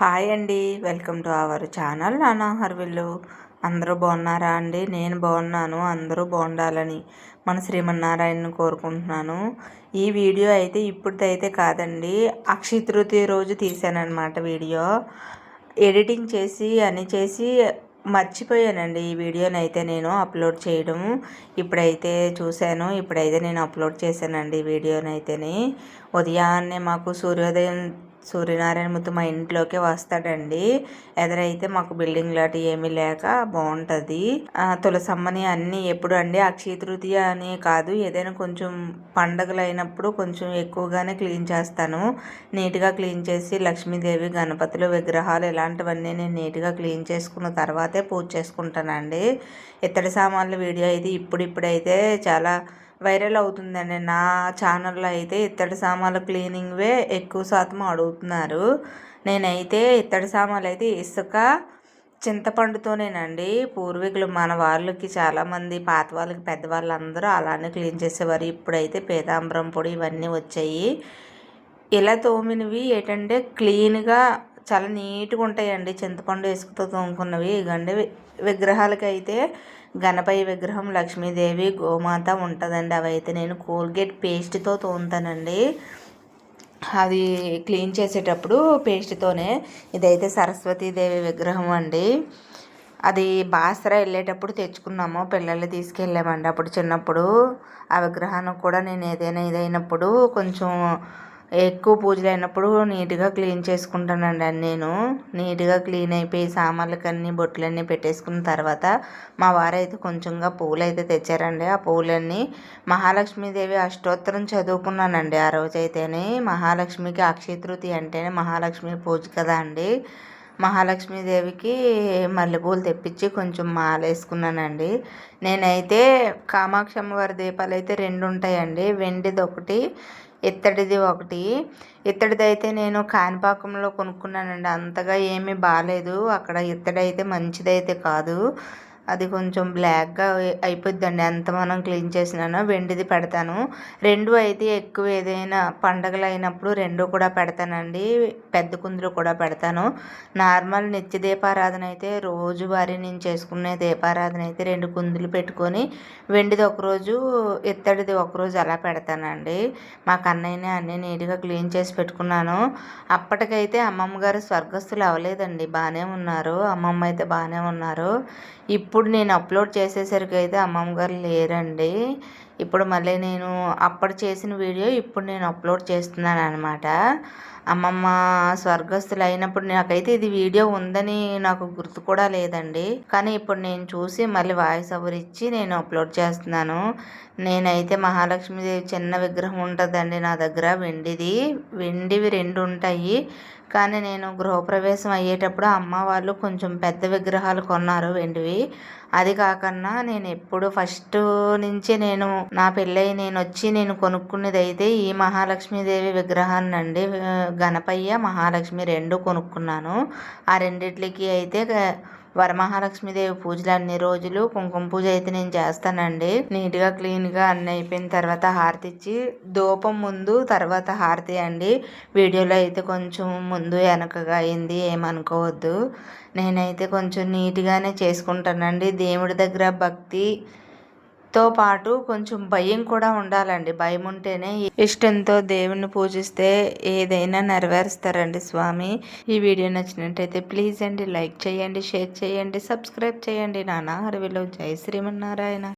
Hi అండి. Welcome to our channel నానా హర్విల్లు. అందరూ బాగున్నారా అండి? నేను బాగున్నాను. అందరూ బాగుండాలని మన శ్రీమన్నారాయణను కోరుకుంటున్నాను. ఈ వీడియో అయితే ఇప్పుడుదైతే కాదండి. అక్షయ తృతీయ రోజు తీసానమాట వీడియో. ఎడిటింగ్ చేసి అని చేసి మర్చిపోయానండి ఈ వీడియోని అయితే నేను అప్లోడ్ చేయడం. ఇప్పుడైతే చూశాను. ఇప్పుడైతే నేను అప్లోడ్ చేశానండి ఈ వీడియోని అయితేనే ఉదయాన్నే మాకు సూర్యోదయం సూర్యనారాయణ ముత్తు మా ఇంట్లోకి వస్తాడండి. ఎదురైతే మాకు బిల్డింగ్ లాంటి ఏమీ లేక బాగుంటుంది. తులసమ్మని అన్నీ ఎప్పుడు అండి? అక్షయ తృతీయ అని కాదు. ఏదైనా కొంచెం పండగలు అయినప్పుడు కొంచెం ఎక్కువగానే క్లీన్ చేస్తాను. నీట్గా క్లీన్ చేసి లక్ష్మీదేవి గణపతులు విగ్రహాలు ఇలాంటివన్నీ నేను నీట్గా క్లీన్ చేసుకున్న తర్వాతే పూజ చేసుకుంటానండి. ఇత్తడి సామాన్ల వీడియో అయితే ఇప్పుడిప్పుడైతే చాలా వైరల్ అవుతుందండి నా ఛానల్లో అయితే ఇత్తడి సామాన్లు క్లీనింగ్వే ఎక్కువ శాతం అడుగుతున్నారు. నేనైతే ఇత్తడి సామాన్లు అయితే ఇసుక చింతపండుతోనేనండి. పూర్వీకులు మన వాళ్ళకి చాలామంది పాత వాళ్ళకి పెద్దవాళ్ళు అందరూ అలానే క్లీన్ చేసేవారు. ఇప్పుడైతే పీతాంబరం పొడి ఇవన్నీ వచ్చాయి. ఇలా తోమినవి ఏంటంటే క్లీన్గా చాలా నీట్గా ఉంటాయండి. చింతపండు ఇసుకతో తోముకున్నవి. గండి విగ్రహాలకి అయితే గణపయ్య విగ్రహం లక్ష్మీదేవి గోమాత ఉంటుందండి. అవి అయితే నేను కోల్గేట్ పేస్ట్తో తోముతానండి. అది క్లీన్ చేసేటప్పుడు పేస్ట్తోనే. ఇదైతే సరస్వతీదేవి విగ్రహం అండి. అది బాసర వెళ్ళేటప్పుడు తెచ్చుకున్నాము. పిల్లల్ని తీసుకెళ్ళామండి అప్పుడు చిన్నప్పుడు. ఆ విగ్రహానికి కూడా నేను ఏదైనా ఇదైనప్పుడు కొంచెం ఎక్కువ పూజలు అయినప్పుడు నీట్గా క్లీన్ చేసుకుంటానండి నేను. నీట్గా క్లీన్ అయిపోయి సామాన్లకి అన్నీ బొట్లన్నీ పెట్టేసుకున్న తర్వాత మా వారైతే కొంచెంగా పూలు అయితే తెచ్చారండి. ఆ పూలన్నీ మహాలక్ష్మీదేవి అష్టోత్తరం చదువుకున్నానండి ఆ రోజైతేనే. మహాలక్ష్మికి అక్షయతృతి అంటేనే మహాలక్ష్మి పూజ కదా అండి. మహాలక్ష్మీదేవికి మల్లెపూలు తెప్పించి కొంచెం మాల వేసుకున్నానండి నేనైతే కామాక్షమ్మవారి దీపాలు అయితే రెండు ఉంటాయండి వెండిది ఒకటి ఇత్తడిది ఒకటి. ఇత్తడిది అయితే నేను కాణిపాకంలో కొనుక్కున్నానండి. అంతగా ఏమీ బాగాలేదు అక్కడ ఇత్తడి అయితే మంచిదైతే కాదు. అది కొంచెం బ్లాక్గా అయిపోద్దండి ఎంత మనం క్లీన్ చేసినానో వెండిది పెడతాను. రెండు అయితే ఎక్కువ ఏదైనా పండగలు అయినప్పుడు రెండు కూడా పెడతానండి. పెద్ద కుందులు కూడా పెడతాను. నార్మల్ నిత్య దీపారాధన అయితే రోజువారీ నేను చేసుకునే దీపారాధన అయితే రెండు కుందులు పెట్టుకొని వెండిది ఒకరోజు ఇత్తడిది ఒకరోజు అలా పెడతానండి. మా కన్నయ్యనే అన్నీ నీట్గా క్లీన్ చేసి పెట్టుకున్నాను. అప్పటికైతే అమ్మమ్మ గారు స్వర్గస్థులు అవ్వలేదండి. బాగానే ఉన్నారు. అమ్మమ్మ అయితే బాగానే ఉన్నారు. ఇప్పుడు నేను అప్లోడ్ చేసేసరికి అయితే అమ్మమ్మ గారు లేరండి. ఇప్పుడు మళ్ళీ నేను అప్పుడు చేసిన వీడియో ఇప్పుడు నేను అప్లోడ్ చేస్తున్నాను అనమాట అమ్మమ్మ స్వర్గస్థులు అయినప్పుడు నాకైతే ఇది వీడియో ఉందని నాకు గుర్తు కూడా లేదండి. కానీ ఇప్పుడు నేను చూసి మళ్ళీ వాయిస్ ఓవర్ ఇచ్చి నేను అప్లోడ్ చేస్తున్నాను. నేనైతే మహాలక్ష్మీదేవి చిన్న విగ్రహం ఉంటుందండి నా దగ్గర. వెండిది వెండివి రెండు ఉంటాయి. కానీ నేను గృహప్రవేశం అయ్యేటప్పుడు అమ్మ వాళ్ళు కొంచెం పెద్ద విగ్రహాలు కొన్నారు వెండివి. అది కాకుండా నేను ఎప్పుడు ఫస్ట్ నుంచి నేను నా పెళ్ళై నేను వచ్చి నేను కొనుక్కునేది అయితే ఈ మహాలక్ష్మీదేవి విగ్రహాన్ని అండి గణపయ్య మహాలక్ష్మి రెండు కొనుక్కున్నాను. ఆ రెండిట్లకి అయితే వరమహాలక్ష్మీదేవి పూజలు అన్ని రోజులు కుంకుమ పూజ అయితే నేను చేస్తానండి. నీట్గా క్లీన్గా అన్నీ అయిపోయిన తర్వాత హారతి ఇచ్చి ధూపం ముందు తర్వాత హారతి అండి. వీడియోలో అయితే కొంచెం ముందు వెనకగా అయింది ఏమనుకోవద్దు. నేనైతే కొంచెం నీట్గానే చేసుకుంటానండి. దేవుడి దగ్గర భక్తి తో పాటు కొంచెం భయం కూడా ఉండాలండి. భయం ఉంటేనే ఇష్టంతో దేవుణ్ణి పూజిస్తే ఏదైనా నెరవేరుస్తారండి స్వామి. ఈ వీడియో నచ్చినట్టయితే ప్లీజ్ అండి లైక్ చేయండి షేర్ చేయండి సబ్స్క్రైబ్ చేయండి. నాన్న హరివిలో జై శ్రీమన్నారాయణ.